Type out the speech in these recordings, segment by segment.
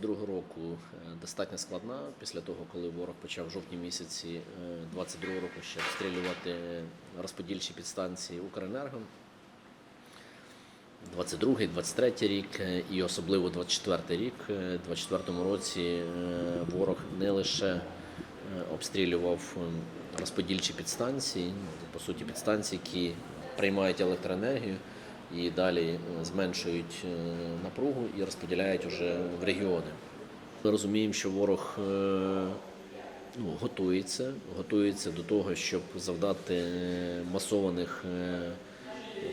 22 року е, достатньо складна після того, коли ворог почав в жовтні місяці е, 22 року ще обстрілювати розподільчі підстанції Укренерго. 22-й, 23-й рік е, і особливо 24-й рік. Е, У 24-му році е, ворог не лише е, обстрілював е, розподільчі підстанції, по суті, підстанції, які приймають електроенергію і далі е, зменшують е, напругу і розподіляють уже в регіони. Ми розуміємо, що ворог е, ну, готується, готується до того, щоб завдати масованих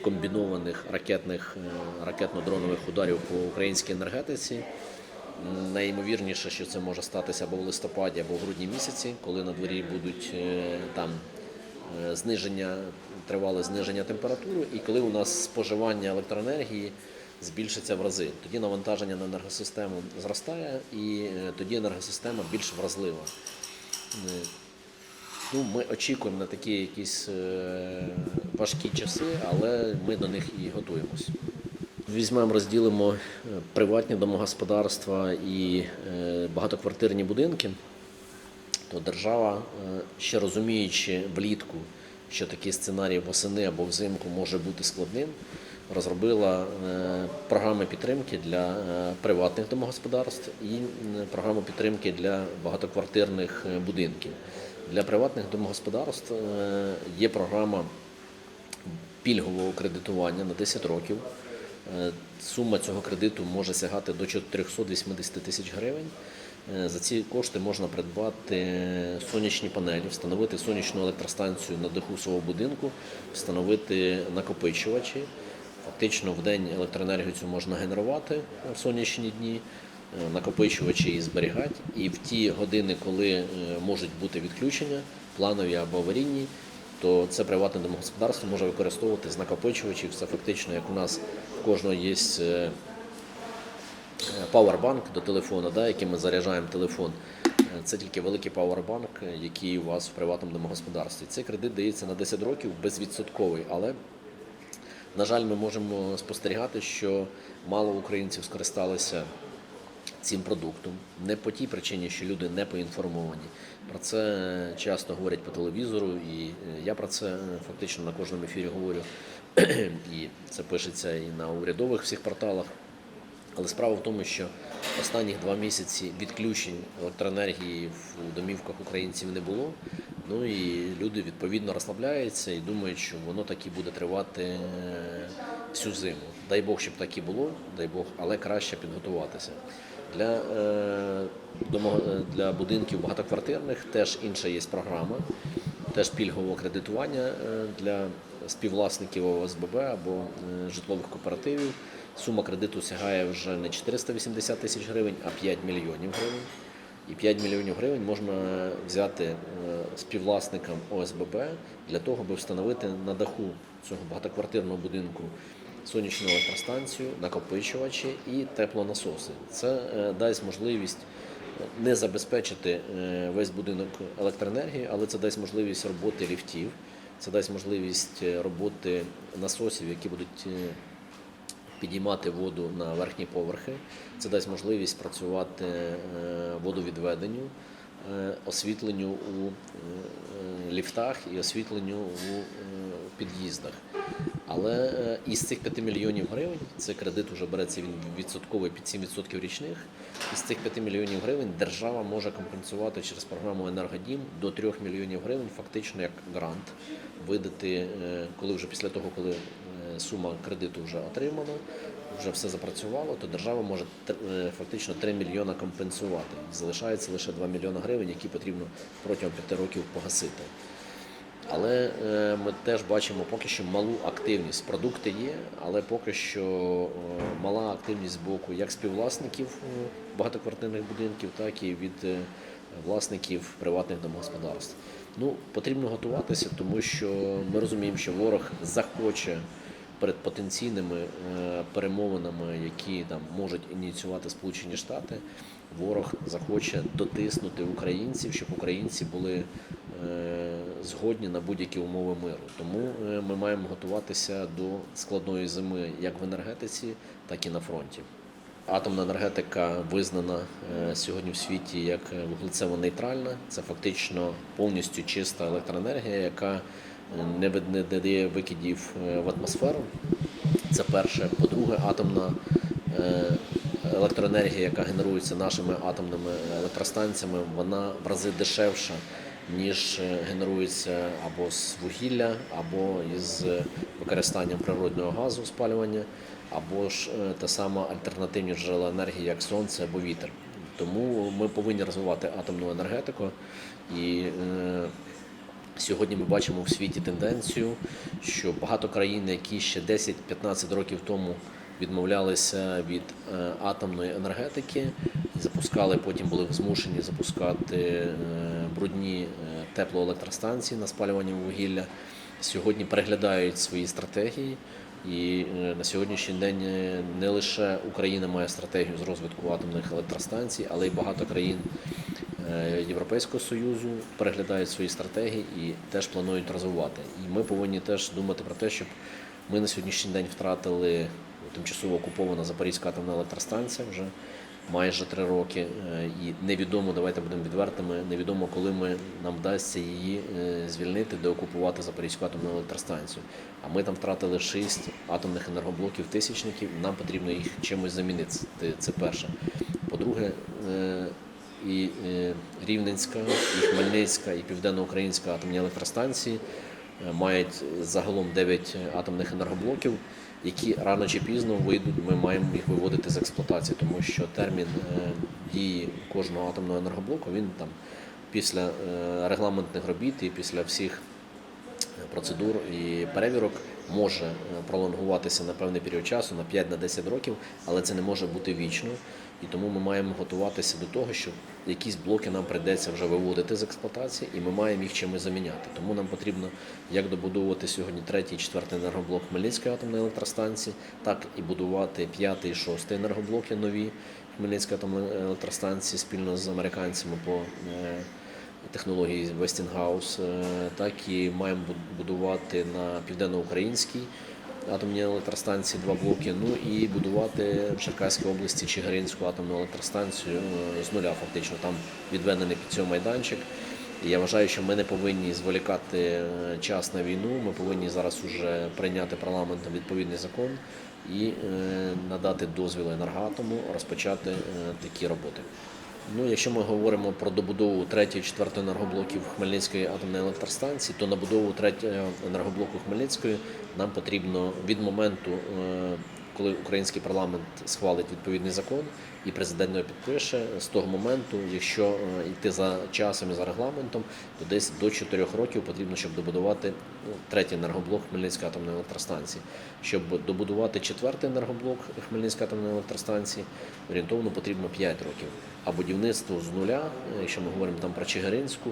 комбінованих ракетних ракетно-дронових ударів по українській енергетиці. Найімовірніше, що це може статися або в листопаді, або в грудні місяці, коли на дворі будуть там зниження, тривале зниження температури, і коли у нас споживання електроенергії збільшиться в рази. Тоді навантаження на енергосистему зростає, і е, тоді енергосистема більш вразлива. Е, Ну, ми очікуємо на такі якісь е, важкі часи, але ми до них і готуємось. Візьмемо, розділимо приватні домогосподарства і багатоквартирні будинки, то держава, ще розуміючи влітку, що такий сценарій восени або взимку може бути складним, розробила е, програми підтримки для е, приватних домогосподарств і програму підтримки для багатоквартирних е, будинків. Для приватних домогосподарств є програма пільгового кредитування на 10 років. Сума цього кредиту може сягати до 480 тисяч гривень. Е, За ці кошти можна придбати сонячні панелі, встановити сонячну електростанцію на даху свого будинку, встановити накопичувачі. Фактично в день електроенергію цю можна генерувати в сонячні дні, е, накопичувачі її зберігати. І в ті години, коли е, можуть бути відключення, планові або аварійні, то це приватне домогосподарство може використовувати з накопичувачів. Це фактично, як у нас кожного є пауербанк до телефона, да, яким ми заряджаємо телефон. Е, Це тільки великий пауербанк, е, який у вас в приватному домогосподарстві. Цей кредит дається на 10 років безвідсотковий, але на жаль, ми можемо спостерігати, що мало українців скористалися цим продуктом. Не по тій причині, що люди не поінформовані. Про це часто говорять по телевізору, і е, я про це е, фактично на кожному ефірі говорю. І це пишеться і на урядових всіх порталах. Але справа в тому, що останніх два місяці відключень електроенергії в домівках українців не було. Ну і люди відповідно розслабляються і думають, що воно так буде тривати е, всю зиму. Дай Бог, щоб так і було, дай Бог, але краще підготуватися. Для, е, е, для будинків багатоквартирних теж інша є програма, теж пільгового кредитування для співвласників ОСББ або житлових кооперативів. Сума кредиту сягає вже не 480 тисяч гривень, а 5 мільйонів гривень. І 5 мільйонів гривень можна взяти е, співвласникам ОСББ для того, аби встановити на даху цього багатоквартирного будинку сонячну електростанцію, накопичувачі і теплонасоси. Це е, дасть можливість не забезпечити е, весь будинок електроенергією, але це дасть можливість роботи ліфтів, це дасть можливість е, роботи насосів, які будуть е, підіймати воду на верхні поверхи. Це дасть можливість працювати е, водовідведенню, е, освітленню у е, ліфтах і освітленню у під'їздах. Але із цих 5 мільйонів гривень, це кредит вже береться він відсотковий під 7% річних. Із цих 5 мільйонів гривень держава може компенсувати через програму Енергодім до 3 мільйонів гривень, фактично як грант, видати, коли вже після того, коли сума кредиту вже отримана, вже все запрацювало, то держава може е, фактично 3 мільйона компенсувати. Залишається лише 2 мільйона гривень, які потрібно протягом 5 років погасити. Але е, ми теж бачимо поки що малу активність. Продукти є, але поки що е, мала активність з боку як співвласників багатоквартирних будинків, так і від власників приватних домогосподарств. Ну, потрібно готуватися, тому що ми розуміємо, що ворог захоче перед потенційними е, перемовинами, які там можуть ініціювати Сполучені Штати, ворог захоче дотиснути українців, щоб українці були е, згодні на будь-які умови миру. Тому е, ми маємо готуватися до складної зими як в енергетиці, так і на фронті. Атомна енергетика визнана сьогодні в світі як вуглецево-нейтральна. Це фактично повністю чиста електроенергія, яка не дає викидів е, в атмосферу. Це перше. По-друге, атомна е, електроенергія, яка генерується нашими атомними електростанціями, вона в рази дешевша, ніж е, генерується або з вугілля, або із використанням природного газу спалювання, або ж та сама альтернативні джерела енергії, як сонце або вітер. Тому ми повинні розвивати атомну енергетику і Сьогодні ми бачимо в світі тенденцію, що багато країн, які ще 10-15 років тому відмовлялися від е, атомної енергетики, запускали, потім були змушені запускати е, брудні е, теплоелектростанції на спалювання вугілля. Сьогодні переглядають свої стратегії. І на сьогоднішній день не лише Україна має стратегію з розвитку атомних електростанцій, але й багато країн Європейського Союзу переглядають свої стратегії і теж планують розвивати. І ми повинні теж думати про те, щоб ми на сьогоднішній день втратили тимчасово окупована Запорізька атомна електростанція вже майже три роки. Е, І невідомо, давайте будемо відвертими, невідомо, коли ми нам вдасться її е, звільнити, деокупувати Запорізьку атомну електростанцію. А ми там втратили шість атомних енергоблоків тисячників, нам потрібно їх чимось замінити. Це- перше. По-друге, е, і е, Рівненська, і Хмельницька, і Південноукраїнська атомні електростанції е, мають загалом 9 атомних енергоблоків, які рано чи пізно вийдуть. Ми маємо їх виводити з експлуатації, тому що термін е, дії кожного атомного енергоблоку він там після регламентних робіт і після всіх процедур і перевірок може пролонгуватися на певний період часу, на 5-10 років, але це не може бути вічно. І тому ми маємо готуватися до того, що якісь блоки нам прийдеться вже виводити з експлуатації, і ми маємо їх чимось заміняти. Тому нам потрібно як добудовувати сьогодні третій, четвертий енергоблок Хмельницької атомної електростанції, так і будувати п'ятий, шостий енергоблоки нові Хмельницької атомної електростанції спільно з американцями по е, технології Westinghouse, е, так і маємо будувати на південноукраїнській атомній електростанції два блоки. Ну і будувати в Черкаській області Чигиринську атомну електростанцію е, з нуля. Фактично там відведений під цього майданчик. Я вважаю, що ми не повинні зволікати е, час на війну. Ми повинні зараз уже прийняти парламентом відповідний закон і е, надати дозвіл енергоатому розпочати такі роботи. Ну, якщо ми говоримо про добудову третьої, четвертої енергоблоків Хмельницької атомної електростанції, то на будову третього енергоблоку Хмельницької нам потрібно від моменту, е, коли український парламент схвалить відповідний закон і президент його підпише, з того моменту, якщо е, йти за часом і за регламентом, то десь до 4 років потрібно, щоб добудувати ну, третій енергоблок Хмельницької атомної електростанції. Щоб добудувати четвертий енергоблок Хмельницької атомної електростанції, орієнтовно потрібно 5 років. А будівництво з нуля, е, якщо ми говоримо там про Чигиринську,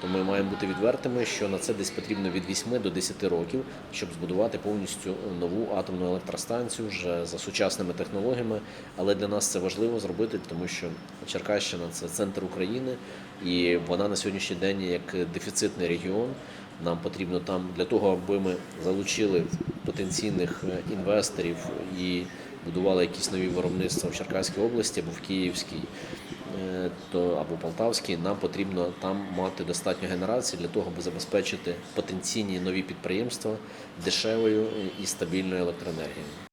то ми маємо бути відвертими, що на це десь потрібно від 8 до 10 років, щоб збудувати повністю нову атомну електростанцію вже за сучасними технологіями. Але для нас це важливо зробити, тому що Черкащина це центр України, і вона на сьогоднішній день як дефіцитний регіон. Нам потрібно там для того, аби ми залучили потенційних е, інвесторів і будували якісь нові виробництва в Черкаській області або в Київській, або Полтавський, нам потрібно там мати достатньо генерації для того, аби забезпечити потенційні нові підприємства дешевою і стабільною електроенергією.